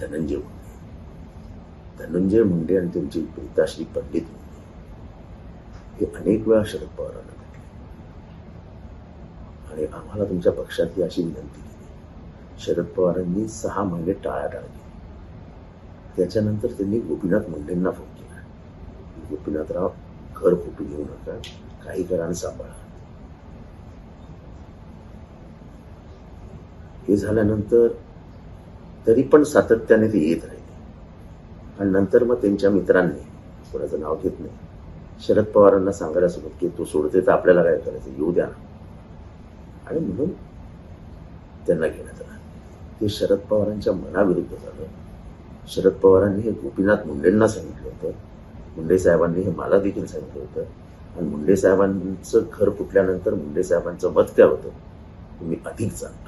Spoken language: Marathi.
धनंजय मुंडे. धनंजय मुंडे आणि त्यांची प्रीताश्री पंडित मुंडे. हे अनेक वेळा शरद पवारांना भेटले. आणि आम्हाला तुमच्या पक्षात अशी विनंती केली. शरद पवारांनी सहा महिने टाळाटाळ केली. त्याच्यानंतर त्यांनी गोपीनाथ मुंडेंना फोन केला. गोपीनाथराव घर फुटू घेऊ नका. काही करा आणि सांभाळा. हे झाल्यानंतर तरी पण सातत्याने ते येत राहिले. आणि नंतर मग त्यांच्या मित्रांनी कोणाचं नाव घेत नाही शरद पवारांना सांगायला सुरुवात की तो सोडते तर आपल्याला काय करायचं? येऊ द्या ना. आणि म्हणून त्यांना घेण्यात आलं. ते शरद पवारांच्या मनाविरुद्ध झालं. शरद पवारांनी हे गोपीनाथ मुंडेंना सांगितलं होतं. मुंडे साहेबांनी हे मला देखील सांगितलं होतं. आणि मुंडे साहेबांचं घर फुटल्यानंतर मुंडे साहेबांचं मत काय होतं? तुम्ही अधिक जाणता.